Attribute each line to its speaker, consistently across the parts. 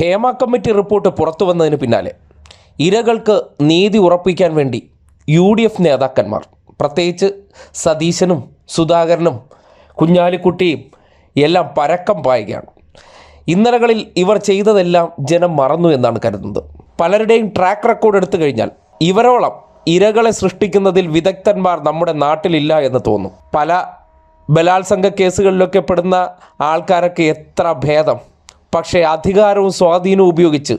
Speaker 1: Hema committee report പുറത്തു വന്നതിന് പിന്നാലെ. ഇരകൾക്ക് നീതി ഉറപ്പിക്കാൻ വേണ്ടി യു ഡി എഫ് നേതാക്കന്മാർ പ്രത്യേകിച്ച് സതീശനും സുധാകരനും കുഞ്ഞാലിക്കുട്ടിയും എല്ലാം പരക്കം പായുകയാണ്. ഇന്നലകളിൽ ഇവർ ചെയ്തതെല്ലാം ജനം മറന്നു എന്നാണ് കരുതുന്നത്. പലരുടെയും ട്രാക്ക് റെക്കോർഡ് എടുത്തു കഴിഞ്ഞാൽ ഇവരോളം ഇരകളെ സൃഷ്ടിക്കുന്നതിൽ വിദഗ്ധന്മാർ നമ്മുടെ നാട്ടിലില്ല എന്ന് തോന്നും. പല ബലാത്സംഗ കേസുകളിലൊക്കെ പെടുന്ന ആൾക്കാരൊക്കെ എത്ര ഭേദം പക്ഷേ അധികാരവും സ്വാധീനവും ഉപയോഗിച്ച്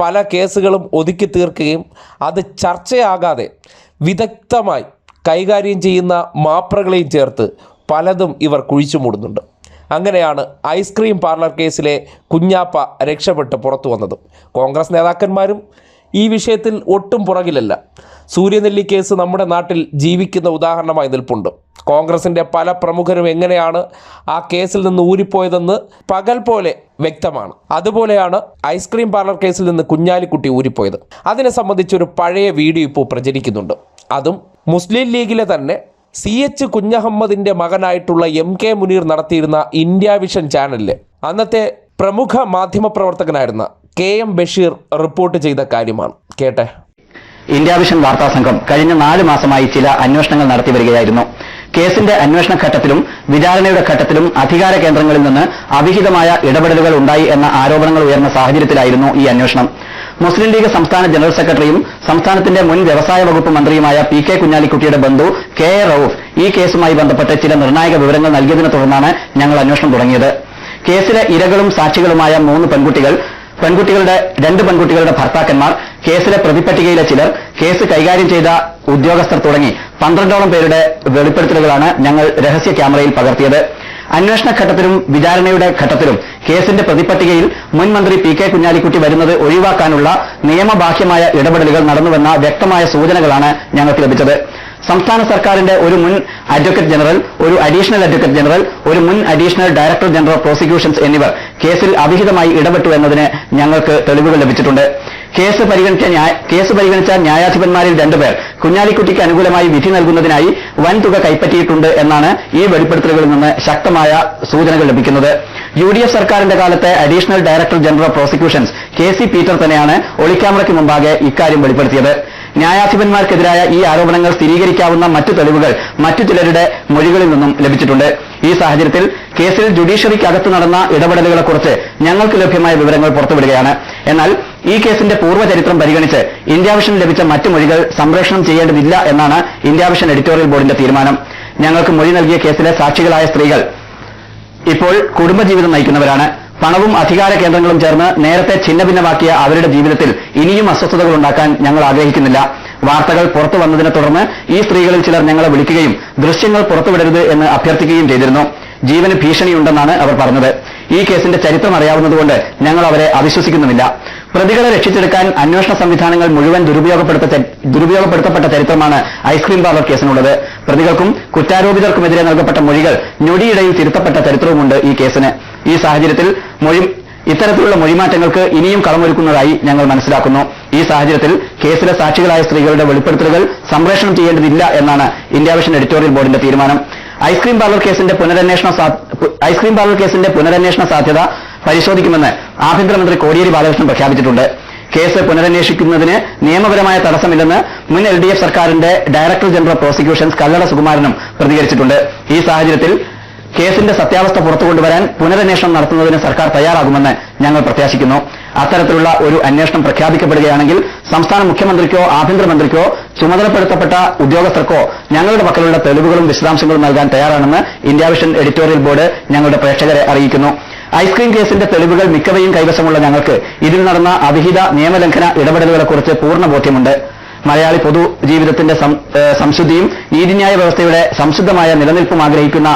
Speaker 1: പല കേസുകളും ഒതുക്കി തീർക്കുകയും അത് ചർച്ചയാകാതെ വിദഗ്ധമായി കൈകാര്യം ചെയ്യുന്ന മാപ്രകളെയും ചേർത്ത് പലതും ഇവർ കുഴിച്ചു മൂടുന്നുണ്ട്. അങ്ങനെയാണ് ഐസ്ക്രീം പാർലർ കേസിലെ കുഞ്ഞാപ്പ രക്ഷപ്പെട്ട് പുറത്തു വന്നത്. കോൺഗ്രസ് നേതാക്കന്മാരും ഈ വിഷയത്തിൽ ഒട്ടും പുറകിലല്ല. സൂര്യനെല്ലി കേസ് നമ്മുടെ നാട്ടിൽ ജീവിക്കുന്ന ഉദാഹരണമായി നിൽപ്പുണ്ട്. കോൺഗ്രസിന്റെ പല പ്രമുഖരും എങ്ങനെയാണ് ആ കേസിൽ നിന്ന് ഊരിപ്പോയതെന്ന് പകൽ പോലെ വ്യക്തമാണ്. അതുപോലെയാണ് ഐസ്ക്രീം പാർലർ കേസിൽ നിന്ന് കുഞ്ഞാലിക്കുട്ടി ഊരിപ്പോയത്. അതിനെ സംബന്ധിച്ചൊരു പഴയ വീഡിയോ ഇപ്പോൾ പ്രചരിക്കുന്നുണ്ട്. അതും മുസ്ലിം ലീഗിലെ തന്നെ സി എച്ച് കുഞ്ഞഹമ്മദിന്റെ മകനായിട്ടുള്ള എം കെ മുനീർ നടത്തിയിരുന്ന ഇന്ത്യ വിഷൻ ചാനലിൽ അന്നത്തെ പ്രമുഖ മാധ്യമപ്രവർത്തകനായിരുന്ന കെ എം ബഷീർ റിപ്പോർട്ട് ചെയ്ത കാര്യമാണ്. കേട്ടെ.
Speaker 2: ഇന്ത്യ വിഷൻ വാർത്താ സംഘം കഴിഞ്ഞ നാല് മാസമായി ചില അന്വേഷണങ്ങൾ നടത്തി വരികയായിരുന്നു. കേസിന്റെ അന്വേഷണ ഘട്ടത്തിലും വിചാരണയുടെ ഘട്ടത്തിലും അധികാര കേന്ദ്രങ്ങളിൽ നിന്ന് അവിഹിതമായ ഇടപെടലുകൾ ഉണ്ടായി എന്ന ആരോപണങ്ങൾ ഉയർന്ന സാഹചര്യത്തിലായിരുന്നു ഈ അന്വേഷണം. മുസ്ലിം ലീഗ് സംസ്ഥാന ജനറൽ സെക്രട്ടറിയും സംസ്ഥാനത്തിന്റെ മുൻ വ്യവസായ വകുപ്പ് മന്ത്രിയുമായ പി കെ കുഞ്ഞാലിക്കുട്ടിയുടെ ബന്ധു കെ എ റൌഫ് ഈ കേസുമായി ബന്ധപ്പെട്ട് ചില നിർണായക വിവരങ്ങൾ നൽകിയതിനെ തുടർന്നാണ് ഞങ്ങൾ അന്വേഷണം തുടങ്ങിയത്. കേസിലെ ഇരകളും സാക്ഷികളുമായ മൂന്ന് പെൺകുട്ടികൾ പെൺകുട്ടികളുടെ രണ്ട് പെൺകുട്ടികളുടെ ഭർത്താക്കന്മാർ കേസിലെ പ്രതിപ്പട്ടികയിലെ ചിലർ കേസ് കൈകാര്യം ചെയ്ത ഉദ്യോഗസ്ഥർ തുടങ്ങി. പന്ത്രണ്ടോളം പേരുടെ വെളിപ്പെടുത്തലുകളാണ് ഞങ്ങൾ രഹസ്യ ക്യാമറയിൽ പകർത്തിയത്. അന്വേഷണ ഘട്ടത്തിലും വിചാരണയുടെ ഘട്ടത്തിലും കേസിന്റെ പ്രതിപ്പട്ടികയിൽ മുൻ മന്ത്രി പി കെ കുഞ്ഞാലിക്കുട്ടി വരുന്നത് ഒഴിവാക്കാനുള്ള നിയമബാഹ്യമായ ഇടപെടലുകൾ നടന്നുവെന്ന വ്യക്തമായ സൂചനകളാണ് ഞങ്ങൾക്ക് ലഭിച്ചത്. സംസ്ഥാന സർക്കാരിന്റെ ഒരു മുൻ അഡ്വക്കേറ്റ് ജനറൽ ഒരു അഡീഷണൽ അഡ്വക്കേറ്റ് ജനറൽ ഒരു മുൻ അഡീഷണൽ ഡയറക്ടർ ജനറൽ പ്രോസിക്യൂഷൻസ് എന്നിവർ കേസിൽ അവിഹിതമായി ഇടപെട്ടു എന്നതിന് ഞങ്ങൾക്ക് തെളിവുകൾ ലഭിച്ചിട്ടുണ്ട്. കേസ് പരിഗണിച്ച കേസ് പരിഗണിച്ച ന്യായാധിപന്മാരിൽ രണ്ടുപേർ കുഞ്ഞാലിക്കുട്ടിക്ക് അനുകൂലമായി വിധി നൽകുന്നതിനായി വൻതുക കൈപ്പറ്റിയിട്ടുണ്ട് എന്നാണ് ഈ വെളിപ്പെടുത്തലുകളിൽ നിന്ന് ശക്തമായ സൂചനകൾ ലഭിക്കുന്നത്. യു ഡി എഫ് സർക്കാരിന്റെ കാലത്തെ additional director general prosecutions K C Peter തന്നെയാണ് ഒളിക്യാമറയ്ക്ക് മുമ്പാകെ ഇക്കാര്യം വെളിപ്പെടുത്തിയത്. ന്യായാധിപന്മാർക്കെതിരായ ഈ ആരോപണങ്ങൾ സ്ഥിരീകരിക്കാവുന്ന മറ്റു തെളിവുകൾ മറ്റു ചിലരുടെ മൊഴികളിൽ നിന്നും ലഭിച്ചിട്ടുണ്ട്. ഈ സാഹചര്യത്തിൽ കേസിൽ ജുഡീഷ്യറിക്കകത്ത് നടന്ന ഇടപെടലുകളെക്കുറിച്ച് ഞങ്ങൾക്ക് ലഭ്യമായ വിവരങ്ങൾ പുറത്തുവിടുകയാണ്. എന്നാൽ ഈ കേസിന്റെ പൂർവചരിത്രം പരിഗണിച്ച് ഇന്ത്യാവിഷൻ ലഭിച്ച മറ്റു മൊഴികൾ സംപ്രേഷണം ചെയ്യേണ്ടതില്ല എന്നാണ് ഇന്ത്യാവിഷൻ എഡിറ്റോറിയൽ ബോർഡിന്റെ തീരുമാനം. ഞങ്ങൾക്ക് മൊഴി നൽകിയ കേസിലെ സാക്ഷികളായ സ്ത്രീകൾ ഇപ്പോൾ കുടുംബജീവിതം നയിക്കുന്നവരാണ്. പണവും അധികാര കേന്ദ്രങ്ങളും ചേർന്ന് നേരത്തെ ഛിന്നഭിന്നമാക്കിയ അവരുടെ ജീവിതത്തിൽ ഇനിയും അസ്വസ്ഥതകൾ ഉണ്ടാക്കാൻ ഞങ്ങൾ ആഗ്രഹിക്കുന്നില്ല. വാർത്തകൾ പുറത്തു വന്നതിനെ തുടർന്ന് ഈ സ്ത്രീകളിൽ ചിലർ ഞങ്ങളെ വിളിക്കുകയും ദൃശ്യങ്ങൾ പുറത്തുവിടരുത് എന്ന് അഭ്യർത്ഥിക്കുകയും ചെയ്തിരുന്നു. ജീവന് ഭീഷണിയുണ്ടെന്നാണ് അവർ പറഞ്ഞത്. ഈ കേസിന്റെ ചരിത്രം അറിയാവുന്നതുകൊണ്ട് ഞങ്ങൾ അവരെ അവിശ്വസിക്കുന്നുമില്ല. പ്രതികളെ രക്ഷിച്ചെടുക്കാൻ അന്വേഷണ സംവിധാനങ്ങൾ മുഴുവൻ ദുരുപയോഗപ്പെടുത്ത ദുരുപയോഗപ്പെടുത്തപ്പെട്ട ചരിത്രമാണ് ഐസ്ക്രീം പാർലർ കേസിനുള്ളത്. പ്രതികൾക്കും കുറ്റാരോപിതർക്കുമെതിരെ നൽകപ്പെട്ട മൊഴികൾ ഞൊടിയിടയിൽ തിരുത്തപ്പെട്ട ചരിത്രവുമുണ്ട് ഈ കേസിന്. ഈ സാഹചര്യത്തിൽ മൊഴി ഇത്തരത്തിലുള്ള മൊഴിമാറ്റങ്ങൾക്ക് ഇനിയും കളമൊരുക്കുന്നതായി ഞങ്ങൾ മനസ്സിലാക്കുന്നു. ഈ സാഹചര്യത്തിൽ കേസിലെ സാക്ഷികളായ സ്ത്രീകളുടെ വെളിപ്പെടുത്തലുകൾ സംപ്രേഷണം ചെയ്യേണ്ടതില്ല എന്നാണ് ഇന്ത്യ വിഷൻ എഡിറ്റോറിയൽ ബോർഡിന്റെ തീരുമാനം. ഐസ്ക്രീം പാർലർ കേസിന്റെ പുനരന്വേഷണ ഐസ്ക്രീം പാർലർ കേസിന്റെ പുനരന്വേഷണ സാധ്യത പരിശോധിക്കുമെന്ന് ആഭ്യന്തരമന്ത്രി കോടിയേരി ബാലകൃഷ്ണൻ പ്രഖ്യാപിച്ചിട്ടുണ്ട്. കേസ് പുനരന്വേഷിക്കുന്നതിന് നിയമപരമായ തടസ്സമില്ലെന്ന് മുൻ എൽ ഡി എഫ് സർക്കാരിന്റെ ഡയറക്ടർ ജനറൽ പ്രോസിക്യൂഷൻസ് കല്ലട സുകുമാരനും പ്രതികരിച്ചിട്ടുണ്ട്. ഈ സാഹചര്യത്തിൽ കേസിന്റെ സത്യാവസ്ഥ പുറത്തു കൊണ്ടുവരാൻ പുനരന്വേഷണം നടത്തുന്നതിന് സർക്കാർ തയ്യാറാകുമെന്ന് ഞങ്ങൾ പ്രത്യാശിക്കുന്നു. അത്തരത്തിലുള്ള ഒരു അന്വേഷണം പ്രഖ്യാപിക്കപ്പെടുകയാണെങ്കിൽ സംസ്ഥാന മുഖ്യമന്ത്രിക്കോ ആഭ്യന്തരമന്ത്രിക്കോ ചുമതലപ്പെടുത്തപ്പെട്ട ഉദ്യോഗസ്ഥർക്കോ ഞങ്ങളുടെ പക്കലുള്ള തെളിവുകളും വിശദാംശങ്ങളും നൽകാൻ തയ്യാറാണെന്ന് ഇന്ത്യ വിഷൻ എഡിറ്റോറിയൽ ബോർഡ് ഞങ്ങളുടെ പ്രേക്ഷകരെ അറിയിക്കുന്നു. ഐസ്ക്രീം കേസിന്റെ തെളിവുകൾ മിക്കവയും കൈവശമുള്ള ഞങ്ങൾക്ക് ഇതിൽ നടന്ന അവിഹിത നിയമലംഘന ഇടപെടലുകളെക്കുറിച്ച് പൂർണ ബോധ്യമുണ്ട്. മലയാളി പൊതുജീവിതത്തിന്റെ സംശുദ്ധിയും നീതിന്യായ വ്യവസ്ഥയുടെ സംശുദ്ധമായ നിലനിൽപ്പും ആഗ്രഹിക്കുന്ന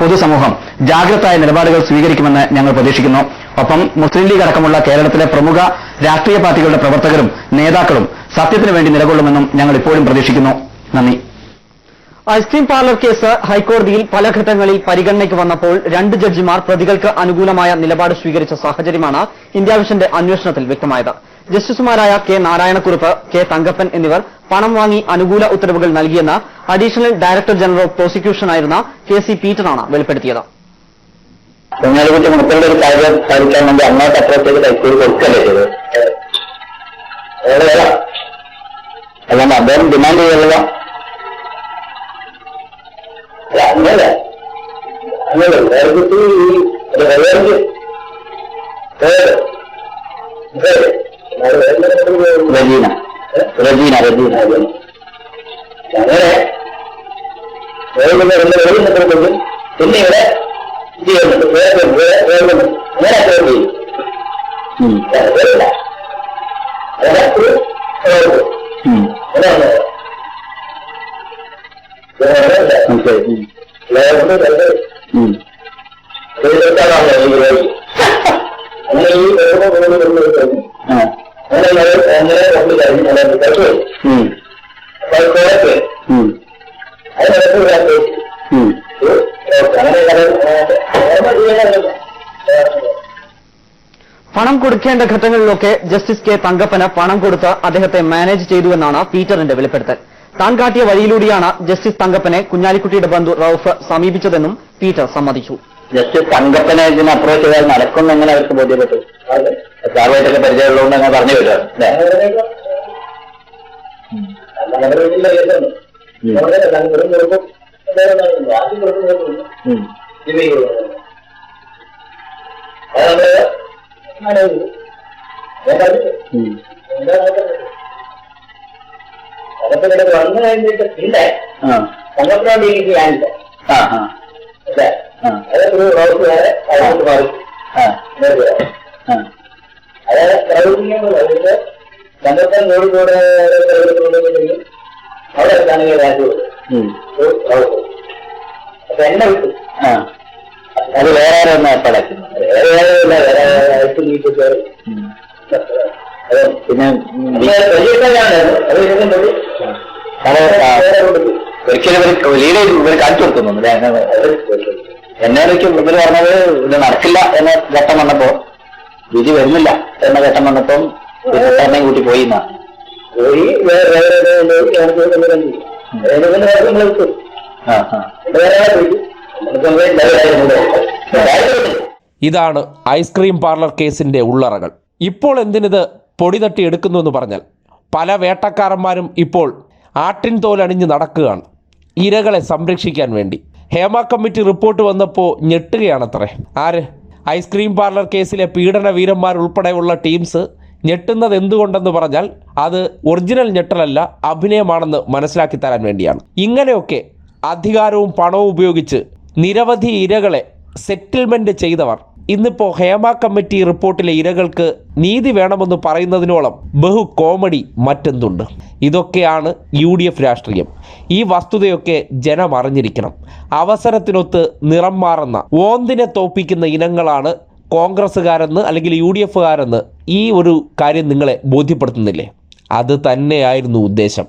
Speaker 2: പൊതുസമൂഹം ജാഗ്രതായ നിലപാടുകൾ സ്വീകരിക്കുമെന്ന് ഞങ്ങൾ പ്രതീക്ഷിക്കുന്നു. ഒപ്പം മുസ്ലിം ലീഗ് അടക്കമുള്ള കേരളത്തിലെ പ്രമുഖ രാഷ്ട്രീയ പാർട്ടികളുടെ പ്രവർത്തകരും നേതാക്കളും സത്യത്തിനു വേണ്ടി നിലകൊള്ളുമെന്നും ഞങ്ങൾ ഇപ്പോഴും പ്രതീക്ഷിക്കുന്നു. നന്ദി.
Speaker 3: ഐസ്ക്രീം പാർലർ കേസ് ഹൈക്കോടതിയിൽ പല ഘട്ടങ്ങളിൽ പരിഗണനയ്ക്ക് വന്നപ്പോൾ രണ്ട് ജഡ്ജിമാർ പ്രതികൾക്ക് അനുകൂലമായ നിലപാട് സ്വീകരിച്ച സാഹചര്യമാണ് ഇന്ത്യ വിഷന്റെ അന്വേഷണത്തിൽ വ്യക്തമായത്. ജസ്റ്റിസുമാരായ കെ നാരായണക്കുറുപ്പ് കെ തങ്കപ്പൻ എന്നിവർ പണം വാങ്ങി അനുകൂല ഉത്തരവുകൾ നൽകിയെന്ന് additional director general of prosecution ആയിരുന്ന കെ സി പീറ്ററാണ് വെളിപ്പെടുത്തിയത്.
Speaker 4: കുഞ്ഞാലിക്കുട്ടി ഒരു കാര്യം സാധിക്കാൻ വേണ്ടി അങ്ങോട്ട് അപ്രോച്ച് ചെയ്ത് കൈക്കൂലി കൊടുക്കല്ലേ ചെയ്തത്? ഏതാ അല്ലാണ്ട് അദ്ദേഹം ഡിമാൻഡ് ചെയ്യല്ലോ അങ്ങനെ അങ്ങനെ വേർപെട്ട് ഈ ഒരു റെവേഞ്ച് റജീന റജീന. റജീന. അങ്ങനെ വേറുന്നപ്പോഴത്തേക്കും പിന്നെ ഇവിടെ ഇത് ചെയ്യുന്നുണ്ട് വേറെ വേറുന്നുണ്ട് അങ്ങനെ അപ്ലോഡ് ചെയ്യും വേറില്ല അതിനകത്ത് അതാണ്
Speaker 3: പണം കൊടുക്കേണ്ട ഘട്ടങ്ങളിലൊക്കെ ജസ്റ്റിസ് കെ തങ്കപ്പന് പണം കൊടുത്ത് അദ്ദേഹത്തെ മാനേജ് ചെയ്തുവെന്നാണ് പീറ്ററിന്റെ വെളിപ്പെടുത്തൽ. താൻ കാട്ടിയ വഴിയിലൂടെയാണ് ജസ്റ്റിസ് തങ്കപ്പനെ കുഞ്ഞാലിക്കുട്ടിയുടെ ബന്ധു റൌഫ് സമീപിച്ചതെന്നും പീറ്റർ സമ്മതിച്ചു.
Speaker 4: ജസ്റ്റിസ് തങ്കപ്പനെ ഇതിന് അപ്രോച്ച് ചെയ്താൽ നടക്കും എങ്ങനെ അവർക്ക് ബോധ്യപ്പെട്ടു? സാറുമായിട്ടൊക്കെ പരിചയമുള്ളതുകൊണ്ട് അങ്ങനെ പറഞ്ഞു വരുമോ അല്ലേ ഉം. ഉം.
Speaker 5: അതൊക്കെ വന്നു കഴിഞ്ഞിട്ട് പിന്നെ
Speaker 4: ആ.
Speaker 5: തങ്കപ്പനോട് എനിക്ക് ഞാനില്ല
Speaker 4: ആ. ആ.
Speaker 5: അല്ലേ
Speaker 4: ആ.
Speaker 5: അതൊരു വേറെ അങ്ങോട്ട് മാറി അതായത് പ്രവചിക്കുന്നത് അതിന്റെ തങ്കപ്പൻ കോഴിക്കോട് പ്രവചിക്കുന്നുണ്ടെങ്കിൽ അവിടെ എത്താണെങ്കിൽ. അപ്പൊ എന്നെ വിട്ടു.
Speaker 4: അത് വേറെ പിന്നെ ഒരിക്കലും ഇവർ ലീഡ് ഇവർ കാണിച്ചു കൊടുക്കുന്നു അല്ലേ? അങ്ങനെ എന്നെ ഒരിക്കൽ ഇവർ പറഞ്ഞത് ഇത് നടക്കില്ല എന്ന ഘട്ടം വന്നപ്പോ വിധി വരുന്നില്ല എന്ന ഘട്ടം വന്നപ്പം കൂട്ടി പോയി എന്നാ.
Speaker 5: പോയി വേറെ
Speaker 1: ഇതാണ് ഐസ്ക്രീം പാർലർ കേസിന്റെ ഉള്ളറകൾ ഇപ്പോൾ എന്തിനിത് പൊടി തട്ടി എടുക്കുന്നു എന്ന് പറഞ്ഞാൽ പല വേട്ടക്കാരന്മാരും ഇപ്പോൾ ആട്ടിൻ തോലണിഞ്ഞ് നടക്കുകയാണ് ഇരകളെ സംരക്ഷിക്കാൻ വേണ്ടി ഹേമ കമ്മിറ്റി റിപ്പോർട്ട് വന്നപ്പോൾ ഞെട്ടുകയാണത്രേ ആര് ഐസ്ക്രീം പാർലർ കേസിലെ പീഡന വീരന്മാരുൾപ്പെടെയുള്ള ടീംസ് ഞെട്ടുന്നത് എന്തുകൊണ്ടെന്ന് പറഞ്ഞാൽ അത് ഒറിജിനൽ ഞെട്ടലല്ല അഭിനയമാണെന്ന് മനസ്സിലാക്കി തരാൻ വേണ്ടിയാണ്. ഇങ്ങനെയൊക്കെ അധികാരവും പണവും ഉപയോഗിച്ച് നിരവധി ഇരകളെ സെറ്റിൽമെന്റ് ചെയ്തവർ. ഇന്നിപ്പോൾ ഹേമ കമ്മിറ്റി റിപ്പോർട്ടിലെ ഇരകൾക്ക് നീതി വേണമെന്ന് പറയുന്നതിനോളം ബഹു കോമഡി മറ്റെന്തുണ്ട്? ഇതൊക്കെയാണ് യു ഡി എഫ് രാഷ്ട്രീയം. ഈ വസ്തുതയൊക്കെ ജനം അറിഞ്ഞിരിക്കണം. അവസരത്തിനൊത്ത് നിറം മാറുന്ന ഓന്തിനെ തോപ്പിക്കുന്ന ഇനങ്ങളാണ് കോൺഗ്രസ്സുകാരെന്ന് അല്ലെങ്കിൽ യു ഡി എഫുകാരെന്ന് ഈ ഒരു കാര്യം നിങ്ങളെ ബോധ്യപ്പെടുത്തുന്നില്ലേ? അത് തന്നെയായിരുന്നു ഉദ്ദേശം.